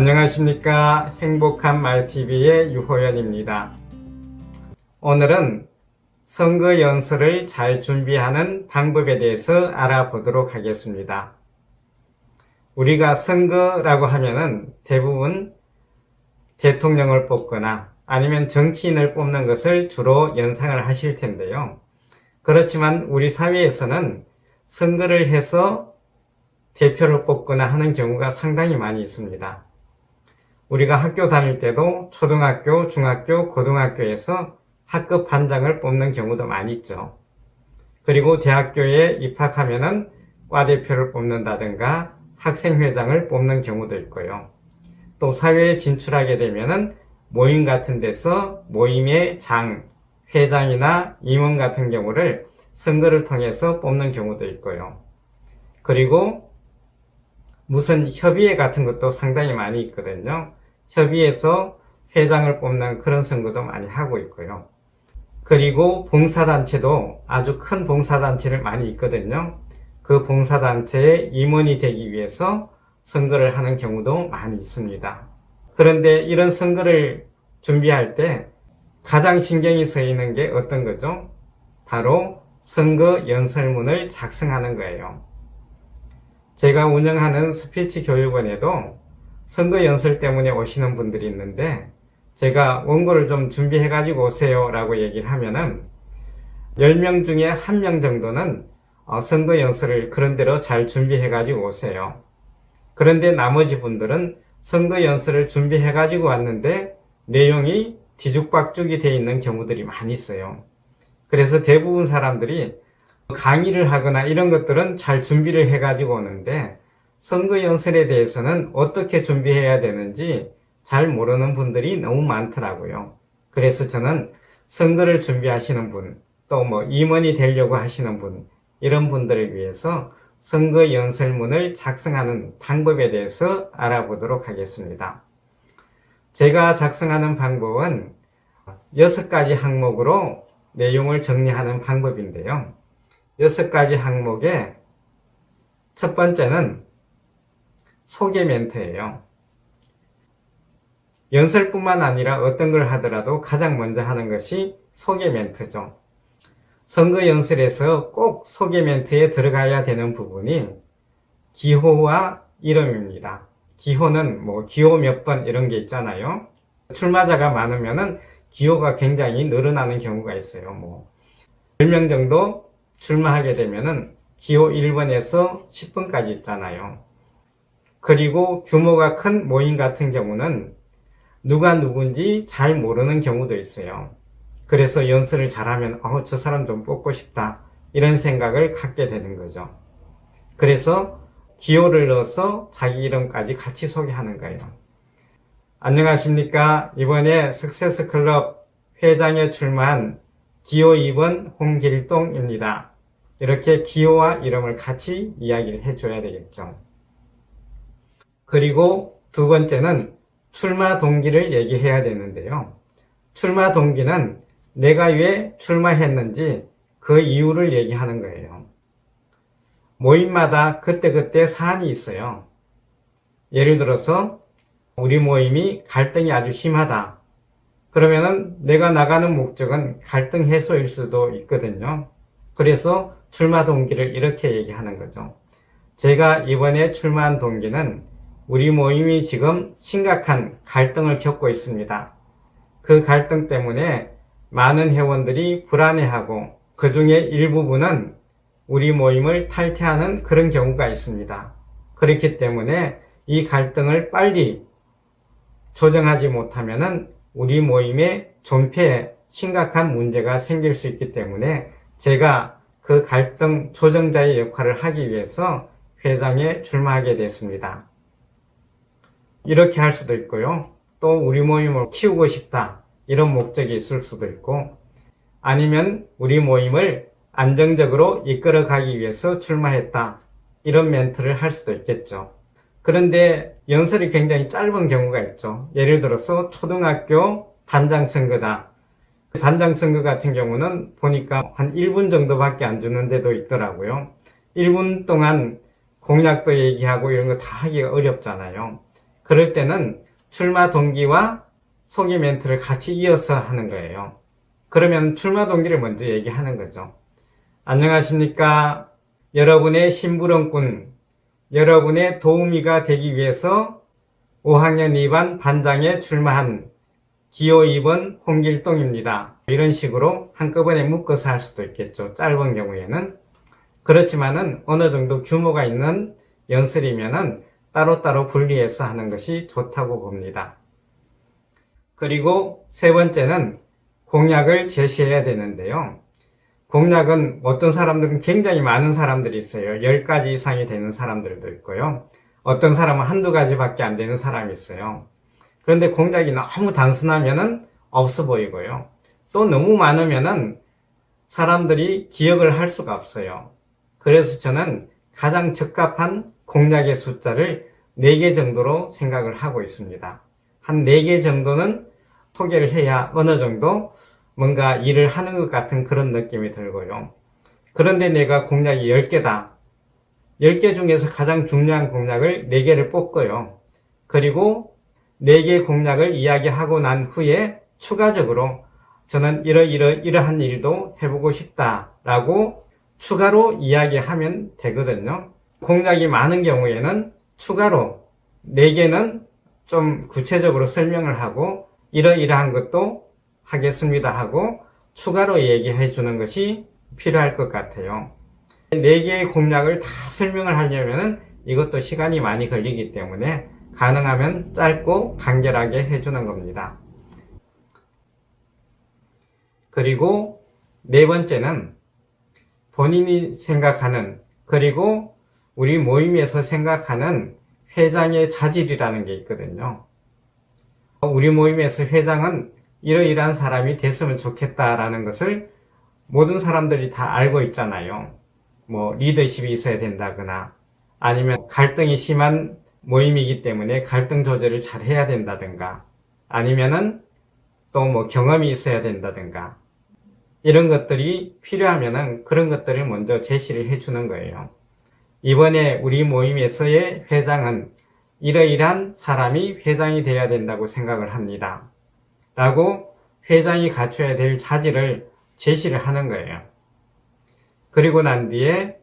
안녕하십니까. 행복한 말TV의 유호연입니다. 오늘은 선거 연설을 잘 준비하는 방법에 대해서 알아보도록 하겠습니다. 우리가 선거라고 하면은 대부분 대통령을 뽑거나 아니면 정치인을 뽑는 것을 주로 연상을 하실 텐데요. 그렇지만 우리 사회에서는 선거를 해서 대표를 뽑거나 하는 경우가 상당히 많이 있습니다. 우리가 학교 다닐 때도 초등학교, 중학교, 고등학교에서 학급 반장을 뽑는 경우도 많이 있죠. 그리고 대학교에 입학하면은 과대표를 뽑는다든가 학생회장을 뽑는 경우도 있고요. 또 사회에 진출하게 되면은 모임 같은 데서 모임의 장, 회장이나 임원 같은 경우를 선거를 통해서 뽑는 경우도 있고요. 그리고 무슨 협의회 같은 것도 상당히 많이 있거든요. 협의해서 회장을 뽑는 그런 선거도 많이 하고 있고요. 그리고 봉사단체도 아주 큰 봉사단체를 많이 있거든요. 그 봉사단체의 임원이 되기 위해서 선거를 하는 경우도 많이 있습니다. 그런데 이런 선거를 준비할 때 가장 신경이 쓰이는 게 어떤 거죠? 바로 선거 연설문을 작성하는 거예요. 제가 운영하는 스피치 교육원에도 선거 연설 때문에 오시는 분들이 있는데 제가 원고를 좀 준비해 가지고 오세요 라고 얘기를 하면은 10명 중에 1명 정도는 어, 선거 연설을 그런대로 잘 준비해 가지고 오세요. 그런데 나머지 분들은 선거 연설을 준비해 가지고 왔는데 내용이 뒤죽박죽이 돼 있는 경우들이 많이 있어요. 그래서 대부분 사람들이 강의를 하거나 이런 것들은 잘 준비를 해 가지고 오는데 선거 연설에 대해서는 어떻게 준비해야 되는지 잘 모르는 분들이 너무 많더라고요. 그래서 저는 선거를 준비하시는 분, 또 뭐 임원이 되려고 하시는 분, 이런 분들을 위해서 선거 연설문을 작성하는 방법에 대해서 알아보도록 하겠습니다. 제가 작성하는 방법은 여섯 가지 항목으로 내용을 정리하는 방법인데요. 여섯 가지 항목에 첫 번째는 소개 멘트예요. 연설뿐만 아니라 어떤 걸 하더라도 가장 먼저 하는 것이 소개 멘트죠. 선거 연설에서 꼭 소개 멘트에 들어가야 되는 부분이 기호와 이름입니다. 기호는 뭐 기호 몇 번 이런 게 있잖아요. 출마자가 많으면은 기호가 굉장히 늘어나는 경우가 있어요. 뭐 10명 정도 출마하게 되면은 기호 1번에서 10번까지 있잖아요. 그리고 규모가 큰 모임 같은 경우는 누가 누군지 잘 모르는 경우도 있어요. 그래서 연설을 잘하면 어, 저 사람 좀 뽑고 싶다 이런 생각을 갖게 되는 거죠. 그래서 기호를 넣어서 자기 이름까지 같이 소개하는 거예요. 안녕하십니까. 이번에 석세스 클럽 회장에 출마한 기호 2번 홍길동입니다. 이렇게 기호와 이름을 같이 이야기를 해줘야 되겠죠. 그리고 두 번째는 출마 동기를 얘기해야 되는데요. 출마 동기는 내가 왜 출마했는지 그 이유를 얘기하는 거예요. 모임마다 그때그때 사안이 있어요. 예를 들어서 우리 모임이 갈등이 아주 심하다. 그러면은 내가 나가는 목적은 갈등 해소일 수도 있거든요. 그래서 출마 동기를 이렇게 얘기하는 거죠. 제가 이번에 출마한 동기는 우리 모임이 지금 심각한 갈등을 겪고 있습니다. 그 갈등 때문에 많은 회원들이 불안해하고 그 중에 일부분은 우리 모임을 탈퇴하는 그런 경우가 있습니다. 그렇기 때문에 이 갈등을 빨리 조정하지 못하면 우리 모임의 존폐에 심각한 문제가 생길 수 있기 때문에 제가 그 갈등 조정자의 역할을 하기 위해서 회장에 출마하게 됐습니다. 이렇게 할 수도 있고요. 또 우리 모임을 키우고 싶다. 이런 목적이 있을 수도 있고 아니면 우리 모임을 안정적으로 이끌어 가기 위해서 출마했다. 이런 멘트를 할 수도 있겠죠. 그런데 연설이 굉장히 짧은 경우가 있죠. 예를 들어서 초등학교 반장 선거다. 그 반장 선거 같은 경우는 보니까 한 1분 정도밖에 안 주는 데도 있더라고요. 1분 동안 공약도 얘기하고 이런 거 다 하기가 어렵잖아요. 그럴 때는 출마 동기와 소개 멘트를 같이 이어서 하는 거예요. 그러면 출마 동기를 먼저 얘기하는 거죠. 안녕하십니까. 여러분의 심부름꾼, 여러분의 도우미가 되기 위해서 5학년 2반 반장에 출마한 기호 2번 홍길동입니다. 이런 식으로 한꺼번에 묶어서 할 수도 있겠죠. 짧은 경우에는. 그렇지만은 어느 정도 규모가 있는 연설이면은 따로따로 분리해서 하는 것이 좋다고 봅니다. 그리고 세 번째는 공약을 제시해야 되는데요. 공약은 어떤 사람들은 굉장히 많은 사람들이 있어요. 10가지 이상이 되는 사람들도 있고요. 어떤 사람은 한두 가지밖에 안 되는 사람이 있어요. 그런데 공약이 너무 단순하면은 없어 보이고요. 또 너무 많으면은 사람들이 기억을 할 수가 없어요. 그래서 저는 가장 적합한 공약의 숫자를 4개 정도로 생각을 하고 있습니다. 한 4개 정도는 소개를 해야 어느 정도 뭔가 일을 하는 것 같은 그런 느낌이 들고요. 그런데 내가 공약이 10개다. 10개 중에서 가장 중요한 공약을 4개를 뽑고요. 그리고 4개 공약을 이야기하고 난 후에 추가적으로 저는 이러이러 이러한 일도 해보고 싶다라고 추가로 이야기하면 되거든요. 공약이 많은 경우에는 추가로 4개는 좀 구체적으로 설명을 하고 이러이러한 것도 하겠습니다 하고 추가로 얘기해 주는 것이 필요할 것 같아요. 4개의 공약을 다 설명을 하려면 이것도 시간이 많이 걸리기 때문에 가능하면 짧고 간결하게 해주는 겁니다. 그리고 네 번째는 본인이 생각하는 그리고 우리 모임에서 생각하는 회장의 자질이라는 게 있거든요. 우리 모임에서 회장은 이러이러한 사람이 됐으면 좋겠다라는 것을 모든 사람들이 다 알고 있잖아요. 뭐 리더십이 있어야 된다거나 아니면 갈등이 심한 모임이기 때문에 갈등 조절을 잘 해야 된다든가 아니면은 또 뭐 경험이 있어야 된다든가 이런 것들이 필요하면은 그런 것들을 먼저 제시를 해 주는 거예요. 이번에 우리 모임에서의 회장은 이러이러한 사람이 회장이 돼야 된다고 생각을 합니다. 라고 회장이 갖춰야 될 자질을 제시를 하는 거예요. 그리고 난 뒤에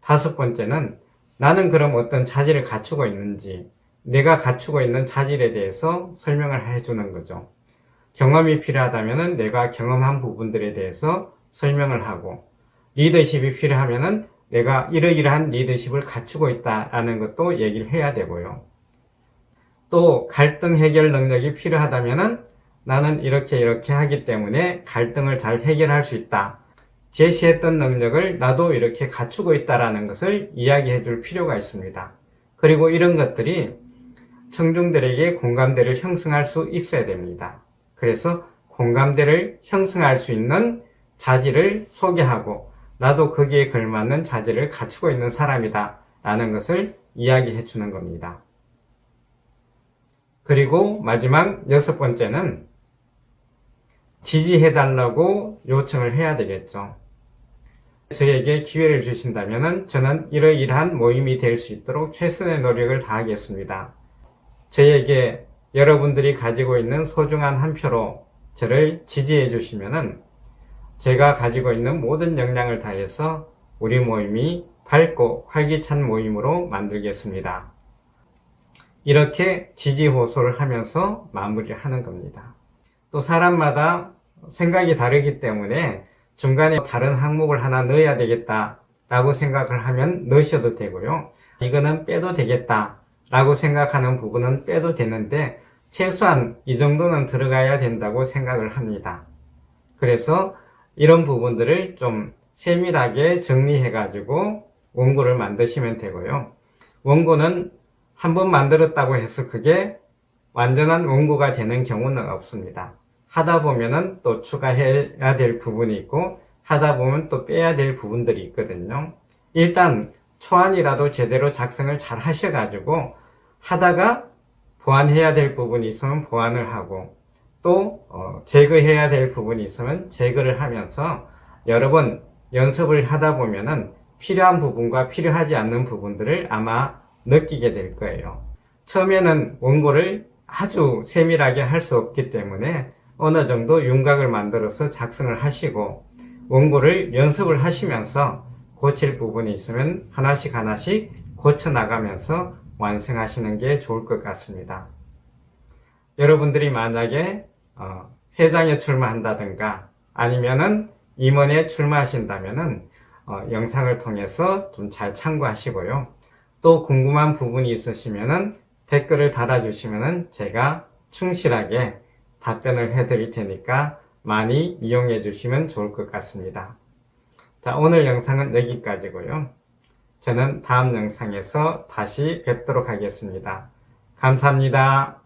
다섯 번째는 나는 그럼 어떤 자질을 갖추고 있는지 내가 갖추고 있는 자질에 대해서 설명을 해주는 거죠. 경험이 필요하다면 내가 경험한 부분들에 대해서 설명을 하고 리더십이 필요하면 내가 이러이러한 리더십을 갖추고 있다라는 것도 얘기를 해야 되고요. 또 갈등 해결 능력이 필요하다면 나는 이렇게 이렇게 하기 때문에 갈등을 잘 해결할 수 있다. 제시했던 능력을 나도 이렇게 갖추고 있다라는 것을 이야기해 줄 필요가 있습니다. 그리고 이런 것들이 청중들에게 공감대를 형성할 수 있어야 됩니다. 그래서 공감대를 형성할 수 있는 자질을 소개하고 나도 거기에 걸맞는 자질을 갖추고 있는 사람이다 라는 것을 이야기해 주는 겁니다. 그리고 마지막 여섯 번째는 지지해 달라고 요청을 해야 되겠죠. 저에게 기회를 주신다면 저는 이러이러한 모임이 될 수 있도록 최선의 노력을 다하겠습니다. 저에게 여러분들이 가지고 있는 소중한 한 표로 저를 지지해 주시면 제가 가지고 있는 모든 역량을 다해서 우리 모임이 밝고 활기찬 모임으로 만들겠습니다. 이렇게 지지 호소를 하면서 마무리를 하는 겁니다. 또 사람마다 생각이 다르기 때문에 중간에 다른 항목을 하나 넣어야 되겠다 라고 생각을 하면 넣으셔도 되고요. 이거는 빼도 되겠다 라고 생각하는 부분은 빼도 되는데 최소한 이 정도는 들어가야 된다고 생각을 합니다. 그래서 이런 부분들을 좀 세밀하게 정리해 가지고 원고를 만드시면 되고요. 원고는 한 번 만들었다고 해서 그게 완전한 원고가 되는 경우는 없습니다. 하다 보면은 또 추가해야 될 부분이 있고 하다 보면 또 빼야 될 부분들이 있거든요. 일단 초안이라도 제대로 작성을 잘 하셔가지고 하다가 보완해야 될 부분이 있으면 보완을 하고 또 어, 제거해야 될 부분이 있으면 제거를 하면서 여러 번 연습을 하다 보면은 필요한 부분과 필요하지 않는 부분들을 아마 느끼게 될 거예요. 처음에는 원고를 아주 세밀하게 할 수 없기 때문에 어느 정도 윤곽을 만들어서 작성을 하시고 원고를 연습을 하시면서 고칠 부분이 있으면 하나씩 하나씩 고쳐 나가면서 완성하시는 게 좋을 것 같습니다. 여러분들이 만약에 어, 회장에 출마한다든가 아니면은 임원에 출마하신다면은 어, 영상을 통해서 좀 잘 참고하시고요. 또 궁금한 부분이 있으시면은 댓글을 달아주시면은 제가 충실하게 답변을 해드릴 테니까 많이 이용해 주시면 좋을 것 같습니다. 자, 오늘 영상은 여기까지고요. 저는 다음 영상에서 다시 뵙도록 하겠습니다. 감사합니다.